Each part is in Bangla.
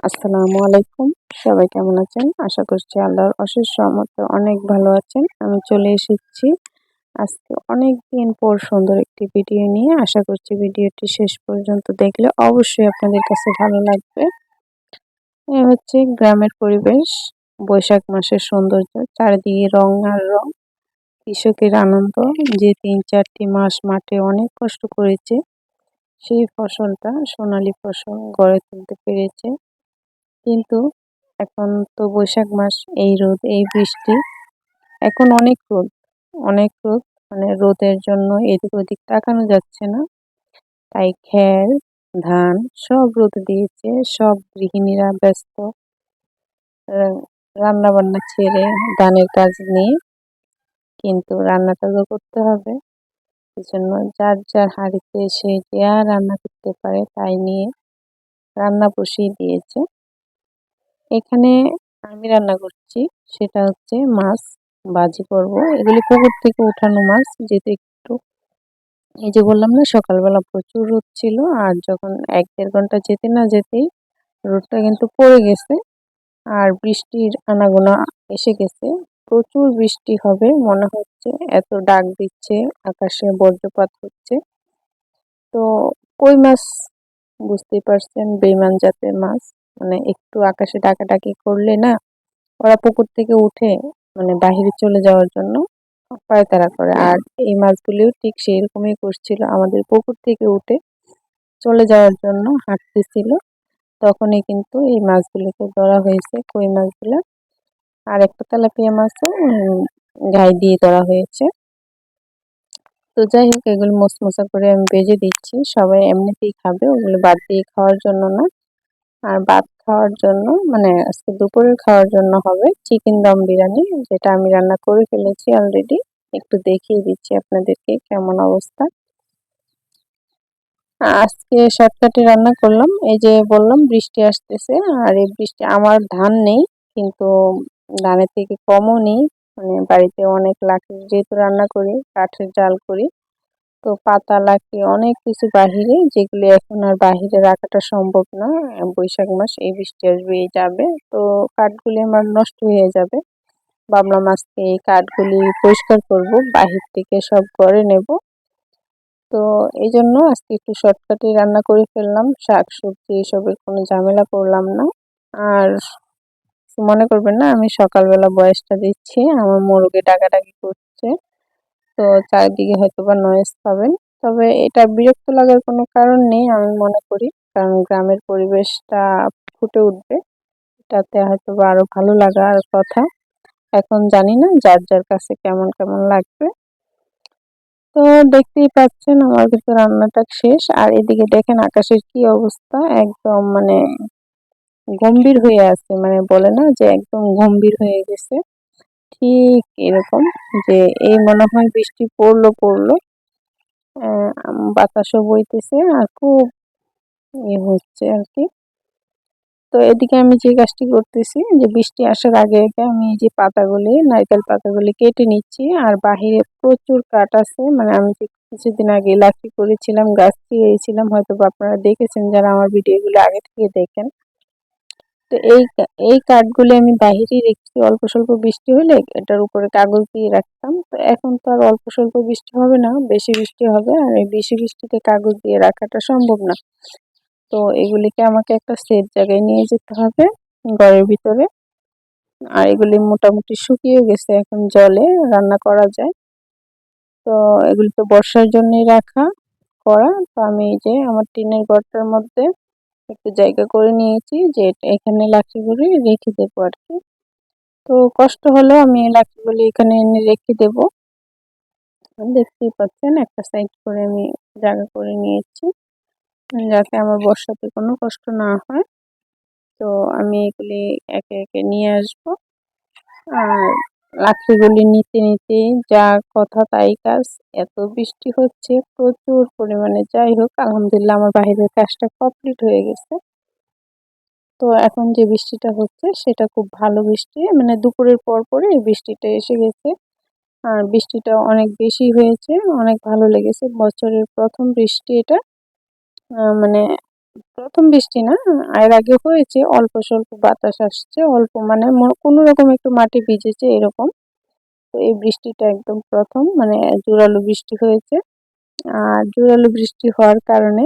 আসসালামু আলাইকুম। সবাই কেমন আছেন? আশা করছি আল্লাহর অশেষ রহমতে অনেক ভালো আছেন। আমি চলে এসেছি আজকে অনেক দিন পর সুন্দর একটি ভিডিও নিয়ে। আশা করছি ভিডিওটি শেষ পর্যন্ত দেখলে অবশ্যই আপনাদের কাছে ভালো লাগবে। এ হচ্ছে গ্রামের পরিবেশ, বৈশাখ মাসের সৌন্দর্য, চারিদিকে রং আর রং, কৃষকের আনন্দ। যে তিন চারটি মাস মাঠে অনেক কষ্ট করেছে, সেই ফসলটা সোনালি ফসল গড়ে তুলতে পেরেছে। কিন্তু এখন তো বৈশাখ মাস, এই রোদ, এই বৃষ্টি। এখন অনেক রোদ অনেক রোদ। মানে রোদের জন্য এদিক ওদিক তাকানো যাচ্ছে না। তাই খ্যার ধান সব রোদ দিয়েছে। সব গৃহিণীরা ব্যস্ত। রান্না বান্না ছেড়ে ধানের কাজ নিয়ে কিন্তু রান্নাটা তো করতে হবে। জন্য যার যার হাঁড়িতে সে যা রান্না করতে পারে তাই নিয়ে রান্না বসিয়ে দিয়েছে। এখানে আমি রান্না করছি, সেটা হচ্ছে মাছ বাজি করব। এগুলি পুকুর থেকে উঠানো মাছ, যেহেতু একটু এই যে বললাম না, সকালবেলা প্রচুর রোদ ছিল, আর যখন এক দেড় ঘণ্টা যেতে না যেতেই রোদটা কিন্তু পড়ে গেছে, আর বৃষ্টির আনাগোনা এসে গেছে। প্রচুর বৃষ্টি হবে, মনে হচ্ছে এত ডাক দিচ্ছে, আকাশে বজ্রপাত হচ্ছে। তো কই মাছ? বুঝতেই পারছেন বেমান জাতের মাছ। মানে একটু আকাশে ডাকাডাকি করলে না, ওরা পুকুর থেকে উঠে মানে বাহিরে চলে যাওয়ার জন্য পায়তারা করে। আর এই মাছগুলিও ঠিক সেই রকমই করছিল। আমাদের পুকুর থেকে উঠে চলে যাওয়ার জন্য হাঁটতেছিল। তখনই কিন্তু এই মাছগুলিকে ধরা হয়েছে, কই মাছগুলো। আর একটা তেলাপিয়া মাছও ঘাই দিয়ে ধরা হয়েছে। তো যাই হোক, এগুলো মশমশা করে আমি ভেজে দিচ্ছি। সবাই এমনিতেই খাবে, ওগুলো বাদ দিয়ে খাওয়ার জন্য না। আর ভাত খাওয়ার জন্য মানে আজকে দুপুরের খাওয়ার জন্য হবে চিকেন দম বিরিয়ানি, যেটা আমি রান্না করে ফেলেছি অলরেডি একটু দেখিয়ে দিচ্ছি আপনাদেরকে কেমন অবস্থা। আজকে শর্টকাটে রান্না করলাম, এই যে বললাম বৃষ্টি আসতেছে, আর এই বৃষ্টি, আমার ধান নেই, কিন্তু ধানের থেকে কমও নেই মানে বাড়িতে অনেক লাকড়ি যেহেতু রান্না করি, কাঠের জাল করি তো পাতা লাকড়ি অনেক কিছু বাহিরে, যেগুলি এখন আর বাহিরে রাখাটা সম্ভব না। বৈশাখ মাস, এই বৃষ্টি আসবে যাবে। তো কাঠগুলি আমার নষ্ট হয়ে যাবে। বাবলা মাছকে এই কাঠগুলি পরিষ্কার করব, বাহির থেকে সব করে নেব। তো এই জন্য আজকে একটু শর্টকাটে রান্না করে ফেললাম। শাক সবজি এসবের কোনো ঝামেলা করলাম না। আর মনে করবেন না, আমি সকালবেলা বয়সটা দিচ্ছি, আমার মোরগে ডাকাডাকি করছে। তো চারিদিকে হয়তো বা নয়েজ পাবেন। তবে এটা বিরক্ত লাগার কোনো কারণ নেই, আমি মনে করি। কারণ গ্রামের পরিবেশটা ফুটে উঠবে। এটাতে হয়তো বা আরও ভালো লাগার কথা। এখন জানি না যার যার কাছে কেমন কেমন লাগবে। তো দেখতেই পাচ্ছেন আমার কিন্তু রান্নাটা শেষ। আর এদিকে দেখেন আকাশের কি অবস্থা, একদম মানে গম্ভীর হয়ে আছে। মানে বলে না যে একদম গম্ভীর হয়ে গেছে। ঠিক এরকম যে এই মনে হয় বৃষ্টি পড়ল পড়ল। বাতাসও বইতেছে আর খুব ইয়ে হচ্ছে আর কি। তো এদিকে আমি যে কাজটি করতেছি, যে বৃষ্টি আসার আগে আগে আমি যে পাতাগুলি, নারকেল পাতাগুলি কেটে নিচ্ছি আর বাহিরে প্রচুর কাঠ আছে। মানে আমি যে কিছুদিন আগে লাঠি করেছিলাম, গাছ ছিঁড়েছিলাম হয়তো আপনারা দেখেছেন যারা আমার ভিডিওগুলো আগে থেকে দেখেন। তো এই এই কাঠগুলি আমি বাহিরেই রেখেছি। অল্প স্বল্প বৃষ্টি হলে এটার উপরে কাগজ দিয়ে রাখতাম। তো এখন তো আর অল্প স্বল্প বৃষ্টি হবে না, বেশি বৃষ্টি হবে আর এই বেশি বৃষ্টিতে কাগজ দিয়ে রাখাটা সম্ভব না। তো এগুলিকে আমাকে একটা সেফ জায়গায় নিয়ে যেতে হবে ঘরের ভিতরে। আর এগুলি মোটামুটি শুকিয়ে গেছে, এখন জলে রান্না করা যায়। তো এগুলি তো বর্ষার জন্যই রাখা, করা। তো আমি এই যে আমার টিনের ঘরটার মধ্যে একটু জায়গা করে নিয়েছি যে এখানে লাঠিগুলি রেখে দেবো আর কি। তো কষ্ট হলেও আমি লাঠিগুলি এখানে এনে রেখে দেব। দেখতেই পাচ্ছেন, একটা সাইড করে আমি জায়গা করে নিয়েছি, যাতে আমার বর্ষাতে কোনো কষ্ট না হয়। তো আমি এগুলি একে একে নিয়ে আসব। আর লাঠিগুলি নিতে নিতে যা কথা তাই কাজ। এত বৃষ্টি হচ্ছে, প্রচুর পরিমাণে। যাই হোক, আলহামদুলিল্লাহ আমার বাহিরের কাজটা কমপ্লিট হয়ে গেছে। তো এখন যে বৃষ্টিটা হচ্ছে, সেটা খুব ভালো বৃষ্টি। মানে দুপুরের পর পরে বৃষ্টিটা এসে গেছে। আর বৃষ্টিটা অনেক বেশি হয়েছে, অনেক ভালো লেগেছে। বছরের প্রথম বৃষ্টি এটা। মানে প্রথম বৃষ্টি না, এর আগে হয়েছে, অল্প স্বল্প বাতাস আসছে, অল্প মানে কোনো রকম একটু মাটি ভিজেছে এরকম। তো এই বৃষ্টিটা একদম প্রথম মানে জোরালো বৃষ্টি হয়েছে। আর জোরালো বৃষ্টি হওয়ার কারণে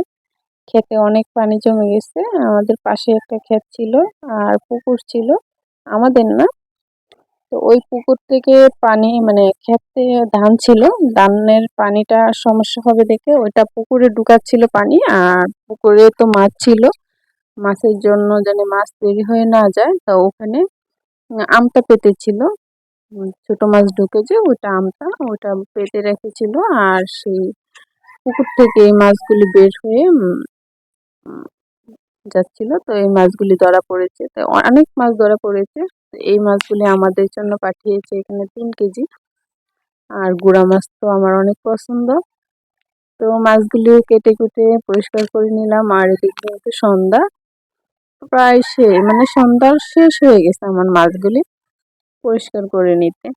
ক্ষেতে অনেক পানি জমে গেছে। আমাদের পাশে একটা ক্ষেত ছিল, আর পুকুর ছিল। আমাদের না তো ওই পুকুর থেকে পানি মানে ক্ষেতে ধান ছিল, ধানের পানিটা সমস্যা হবে দেখে ওইটা পুকুরে ঢুকাচ্ছিল পানি আর পুকুরে তো মাছ ছিল। মাছের জন্য যেন মাছ তৈরি হয়ে না যায়, তো ওখানে আমটা পেতেছিল। ছোট মাছ ঢুকেছে ওটা আমটা ওটা পেতে রেখেছিল আর সেই পুকুর থেকে এই মাছগুলি বের হয়ে যাচ্ছিল। তো এই মাছগুলি ধরা পড়েছে। তো অনেক মাছ ধরা পড়েছে। এই মাছগুলি আমাদের জন্য পাঠিয়েছে এখানে তিন কেজি। আর গুড়া মাছ তো আমার অনেক পছন্দ। তো মাছগুলি কেটে কুটে পরিষ্কার করে নিলাম আর এদিকে কিন্তু সন্ধ্যা। প্রায় সে মানে সন্ধ্যা শেষ হয়ে গেছে আমার মাছগুলি পরিষ্কার করে নিতে।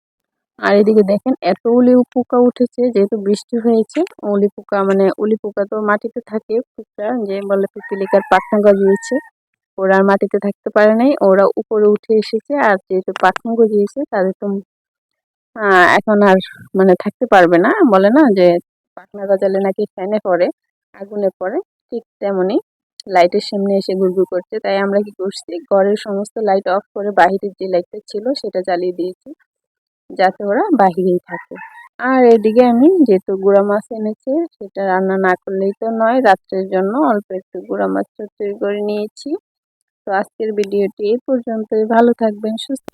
আর এদিকে দেখেন এত উলি পোকা উঠেছে, যেহেতু বৃষ্টি হয়েছে, উলি পোকা মানে উলি পোকা তো মাটিতে থাকে পোকা যে বলে পিপিলিকার পাখনা গজিয়েছে ওরা আর মাটিতে থাকতে পারে নাই। ওরা উপরে উঠে এসেছে আর যেহেতু পাখনা গজিয়েছে, তাদের তো এখন আর মানে থাকতে পারবে না। বলে না যে পাখনা গজালে নাকি ফ্যানে পড়ে, আগুনে পড়ে। ঠিক তেমনই লাইটের সামনে এসে ঘুরঘুর করছে। তাই আমরা কি করছি? ঘরের সমস্ত লাইট অফ করে বাহিরের যে লাইটটা ছিল সেটা জ্বালিয়ে দিয়েছি। যাতে ওরা বাহিরেই থাকে। আর এদিকে আমি যেহেতু গুঁড়া মাছ এনেছে, সেটা রান্না না করলেই তো নয়। রাত্রের জন্য অল্প একটু গুঁড়া মাছ তৈরি করে নিয়েছি। তো আজকের ভিডিওটি এই পর্যন্তই। ভালো থাকবেন সুস্থ